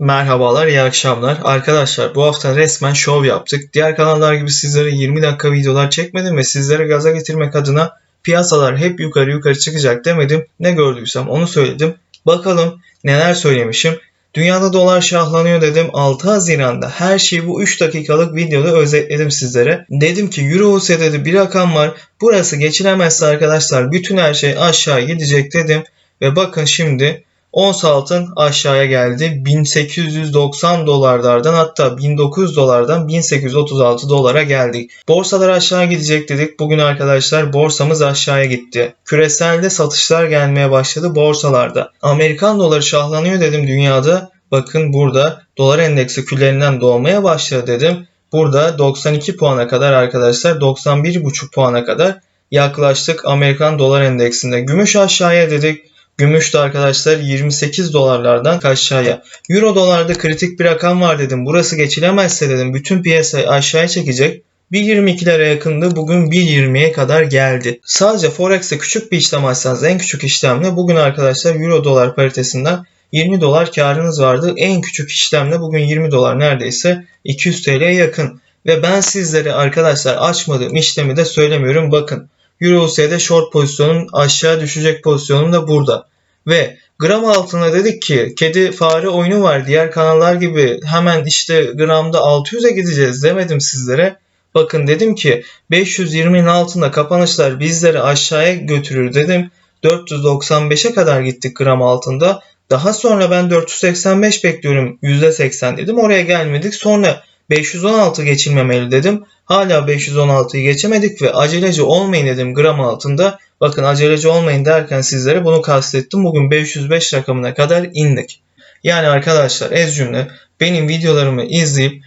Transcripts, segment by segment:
Merhabalar, iyi akşamlar. Arkadaşlar bu hafta resmen şov yaptık. Diğer kanallar gibi sizlere 20 dakika videolar çekmedim ve sizlere gaza getirmek adına piyasalar hep yukarı yukarı çıkacak demedim. Ne gördüysem onu söyledim. Bakalım neler söylemişim. Dünyada dolar şahlanıyor dedim. 6 Haziran'da her şeyi bu 3 dakikalık videoda özetledim sizlere. Dedim ki Euro USD'de bir rakam var. Burası geçilemezse arkadaşlar bütün her şey aşağı gidecek dedim. Ve bakın şimdi Ons altın aşağıya geldi. 1890 dolarlardan hatta 1900 dolardan 1836 dolara geldik. Borsalar aşağı gidecek dedik. Bugün arkadaşlar borsamız aşağıya gitti. Küreselde satışlar gelmeye başladı borsalarda. Amerikan doları şahlanıyor dedim dünyada. Bakın burada dolar endeksi küllerinden doğmaya başladı dedim. Burada 92 puana kadar arkadaşlar 91,5 puana kadar yaklaştık Amerikan dolar endeksinde. Gümüş aşağıya dedik. Gümüş de arkadaşlar 28 dolarlardan aşağıya. Euro dolarda kritik bir rakam var dedim. Burası geçilemezse dedim bütün piyasayı aşağıya çekecek. 1.22'lere yakındı. Bugün 1.20'ye kadar geldi. Sadece Forex'te küçük bir işlem açsanız en küçük işlemle bugün arkadaşlar Euro dolar paritesinden 20 dolar karınız vardı. En küçük işlemle bugün 20 dolar neredeyse 200 TL'ye yakın. Ve ben sizlere arkadaşlar açmadığım işlemi de söylemiyorum. Bakın Euro USD'de short pozisyonun aşağı düşecek pozisyonum da burada. Ve gram altına dedik ki kedi fare oyunu var. Diğer kanallar gibi hemen işte gramda 600'e gideceğiz demedim sizlere. Bakın dedim ki 520'nin altında kapanışlar bizleri aşağıya götürür dedim. 495'e kadar gittik gram altında. Daha sonra ben 485 bekliyorum %80 dedim. Oraya gelmedik. Sonra 516 geçilmemeli dedim. Hala 516'yı geçemedik ve aceleci olmayın dedim gram altında. Bakın aceleci olmayın derken sizlere bunu kastettim. Bugün 505 rakamına kadar indik. Yani arkadaşlar ez cümle benim videolarımı izleyip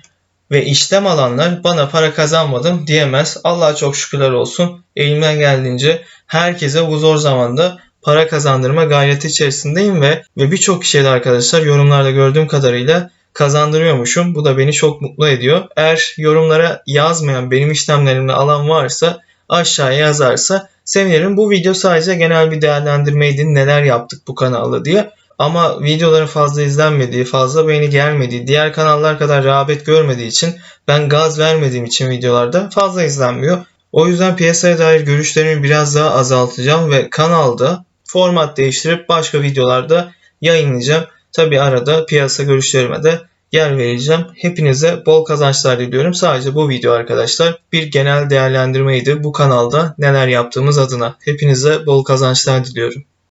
ve işlem alanlar bana para kazanmadım diyemez. Allah'a çok şükürler olsun. Elimden geldiğince herkese bu zor zamanda para kazandırma gayreti içerisindeyim ve ve birçok kişiye de arkadaşlar yorumlarda gördüğüm kadarıyla kazandırıyormuşum. Bu da beni çok mutlu ediyor. Eğer yorumlara yazmayan benim işlemlerimle alan varsa aşağıya yazarsa sevinirim. Bu video sadece genel bir değerlendirmeydi. Neler yaptık bu kanalda diye. Ama videoların fazla izlenmediği, fazla beğeni gelmediği, diğer kanallar kadar rağbet görmediği için ben gaz vermediğim için videolarda fazla izlenmiyor. O yüzden piyasaya dair görüşlerimi biraz daha azaltacağım ve kanalda format değiştirip başka videolarda yayınlayacağım. Tabi arada piyasa görüşlerime de yer vereceğim. Hepinize bol kazançlar diliyorum. Sadece bu video arkadaşlar bir genel değerlendirmeydi bu kanalda neler yaptığımız adına. Hepinize bol kazançlar diliyorum.